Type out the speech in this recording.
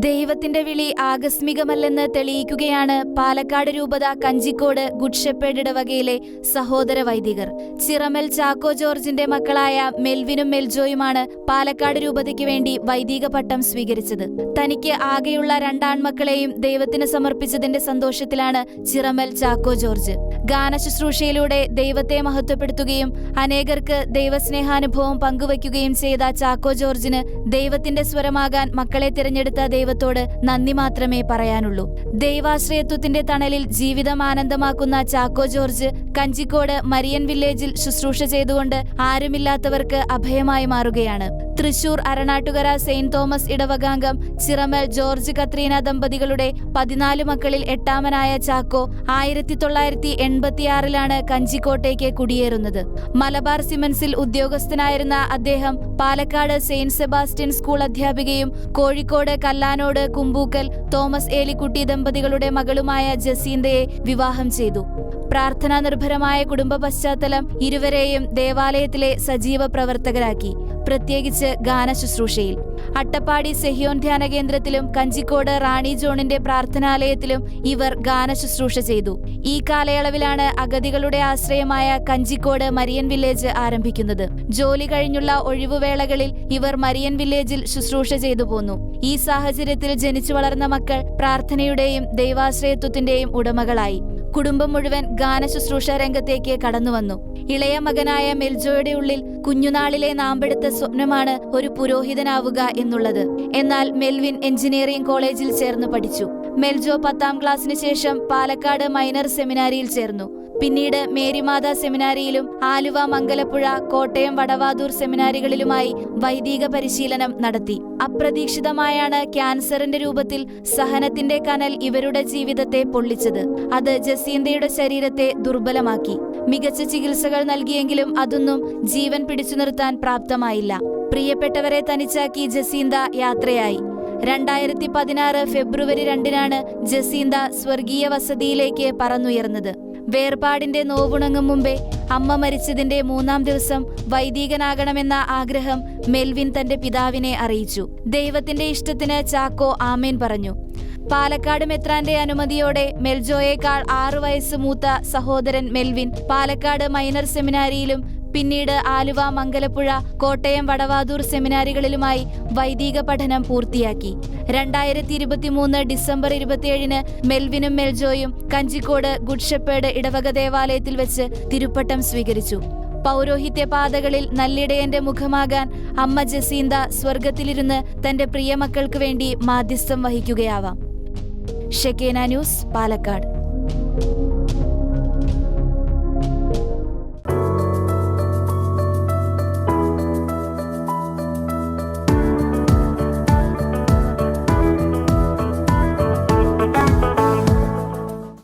ദൈവത്തിന്റെ വിളി ആകസ്മികമല്ലെന്ന് തെളിയിക്കുകയാണ് പാലക്കാട് രൂപത കഞ്ചിക്കോട് ഗുഡ് വകയിലെ സഹോദര വൈദികർ. ചിറമൽ ചാക്കോ ജോർജിന്റെ മക്കളായ മെൽവിനും മെൽജോയുമാണ് പാലക്കാട് രൂപതയ്ക്ക് വേണ്ടി വൈദിക പട്ടം സ്വീകരിച്ചത്. തനിക്ക് ആകെയുള്ള രണ്ടാൺമക്കളെയും ദൈവത്തിന് സമർപ്പിച്ചതിന്റെ സന്തോഷത്തിലാണ് ചിറമൽ ചാക്കോ ജോർജ്. ഗാനശുശ്രൂഷയിലൂടെ ദൈവത്തെ മഹത്വപ്പെടുത്തുകയും അനേകർക്ക് ദൈവസ്നേഹാനുഭവം പങ്കുവയ്ക്കുകയും ചെയ്ത ചാക്കോ ജോർജിന് ദൈവത്തിന്റെ സ്വരമാകാൻ മക്കളെ തിരഞ്ഞെടുത്ത ദൈവത്തോട് നന്ദി മാത്രമേ പറയാനുള്ളൂ. ദൈവാശ്രയത്വത്തിന്റെ തണലിൽ ജീവിതം ആനന്ദമാക്കുന്ന ചാക്കോ ജോർജ് കഞ്ചിക്കോട് മരിയൻ വില്ലേജിൽ ശുശ്രൂഷ ചെയ്തുകൊണ്ട് ആരുമില്ലാത്തവർക്ക് അഭയമായി മാറുകയാണ്. തൃശൂർ അരണാട്ടുകര സെയിന്റ് തോമസ് ഇടവകാംഗം ചിറമൽ ജോർജ് കത്രീന ദമ്പതികളുടെ പതിനാല് മക്കളിൽ എട്ടാമനായ ചാക്കോ ആയിരത്തി തൊള്ളായിരത്തി എൺപത്തിയാറിലാണ് കഞ്ചിക്കോട്ടേക്ക് കുടിയേറുന്നത്. മലബാർ സിമൻസിൽ ഉദ്യോഗസ്ഥനായിരുന്ന അദ്ദേഹം പാലക്കാട് സെയിന്റ് സെബാസ്റ്റ്യൻ സ്കൂൾ അധ്യാപികയും കോഴിക്കോട് കല്ലാനോട് കുമ്പൂക്കൽ തോമസ് ഏലിക്കുട്ടി ദമ്പതികളുടെ മകളുമായ ജസീന്തയെ വിവാഹം ചെയ്തു. പ്രാർത്ഥനാ നിർഭരമായ കുടുംബ പശ്ചാത്തലം ഇരുവരെയും ദേവാലയത്തിലെ സജീവ പ്രവർത്തകരാക്കി. പ്രത്യേകിച്ച് ഗാനശുശ്രൂഷയിൽ. അട്ടപ്പാടി സെഹിയോൻ ധ്യാന കേന്ദ്രത്തിലും കഞ്ചിക്കോട് റാണി ജോണിന്റെ പ്രാർത്ഥനാലയത്തിലും ഇവർ ഗാനശുശ്രൂഷ ചെയ്തു. ഈ കാലയളവിലാണ് അഗതികളുടെ ആശ്രയമായ കഞ്ചിക്കോട് മരിയൻ വില്ലേജ് ആരംഭിക്കുന്നത്. ജോലി കഴിഞ്ഞുള്ള ഒഴിവുവേളകളിൽ ഇവർ മരിയൻ വില്ലേജിൽ ശുശ്രൂഷ ചെയ്തു പോന്നു. ഈ സാഹചര്യത്തിൽ ജനിച്ചു വളർന്ന മക്കൾ പ്രാർത്ഥനയുടെയും ദൈവാശ്രയത്വത്തിന്റെയും ഉടമകളായി. കുടുംബം മുഴുവൻ ഗാനശുശ്രൂഷ രംഗത്തേക്ക് കടന്നുവന്നു. ഇളയ മകനായ മെൽജോയുടെ ഉള്ളിൽ കുഞ്ഞുനാളിലെ നാമ്പെടുത്ത സ്വപ്നമാണ് ഒരു പുരോഹിതനാവുക എന്നുള്ളത്. എന്നാൽ മെൽവിൻ എഞ്ചിനീയറിംഗ് കോളേജിൽ ചേർന്ന് പഠിച്ചു. മെൽജോ പത്താം ക്ലാസ്സിന് ശേഷം പാലക്കാട് മൈനർ സെമിനാരിയിൽ ചേർന്നു. പിന്നീട് മേരിമാത സെമിനാരിയിലും ആലുവ മംഗലപ്പുഴ കോട്ടയം വടവാതൂർ സെമിനാരികളിലുമായി വൈദിക പരിശീലനം നടത്തി. അപ്രതീക്ഷിതമായാണ് ക്യാൻസറിന്റെ രൂപത്തിൽ സഹനത്തിന്റെ കനൽ ഇവരുടെ ജീവിതത്തെ പൊള്ളിച്ചത്. അത് ജസീന്തയുടെ ശരീരത്തെ ദുർബലമാക്കി. മികച്ച ചികിത്സകൾ നൽകിയെങ്കിലും അതൊന്നും ജീവൻ പിടിച്ചു നിർത്താൻ പ്രാപ്തമായില്ല. പ്രിയപ്പെട്ടവരെ തനിച്ചാക്കി ജസീന്ത യാത്രയായി. രണ്ടായിരത്തി പതിനാറ് ഫെബ്രുവരി രണ്ടിനാണ് ജസീന്ത സ്വർഗീയ വസതിയിലേക്ക് പറന്നുയർന്നത്. വേർപാടിന്റെ നോവുണങ്ങും മുമ്പേ അമ്മ മരിച്ചതിന്റെ മൂന്നാം ദിവസം വൈദികനാകണമെന്ന ആഗ്രഹം മെൽവിൻ തന്റെ പിതാവിനെ അറിയിച്ചു. ദൈവത്തിന്റെ ഇഷ്ടത്തിന് ചാക്കോ ആമേൻ പറഞ്ഞു. പാലക്കാട് മെത്രാന്റെ അനുമതിയോടെ മെൽജോയേക്കാൾ ആറു വയസ്സ് മൂത്ത സഹോദരൻ മെൽവിൻ പാലക്കാട് മൈനർ സെമിനാരിയിലും പിന്നീട് ആലുവ മംഗലപ്പുഴ കോട്ടയം വടവാതൂർ സെമിനാരികളിലുമായി വൈദിക പഠനം പൂർത്തിയാക്കി. രണ്ടായിരത്തി ഇരുപത്തിമൂന്ന് ഡിസംബർ ഇരുപത്തിയേഴിന് മെൽവിനും മെൽജോയും കഞ്ചിക്കോട് ഗുഡ്ഷപ്പേട് ഇടവക ദേവാലയത്തിൽ വെച്ച് തിരുപ്പട്ടം സ്വീകരിച്ചു. പൗരോഹിത്യ പാതകളിൽ നല്ലിടയന്റെ മുഖമാകാൻ അമ്മ ജസീന്ത സ്വർഗത്തിലിരുന്ന് തന്റെ പ്രിയമക്കൾക്ക് വേണ്ടി മാധ്യസ്ഥം വഹിക്കുകയാവാം. ഷെക്കേന ന്യൂസ് പാലക്കാട്.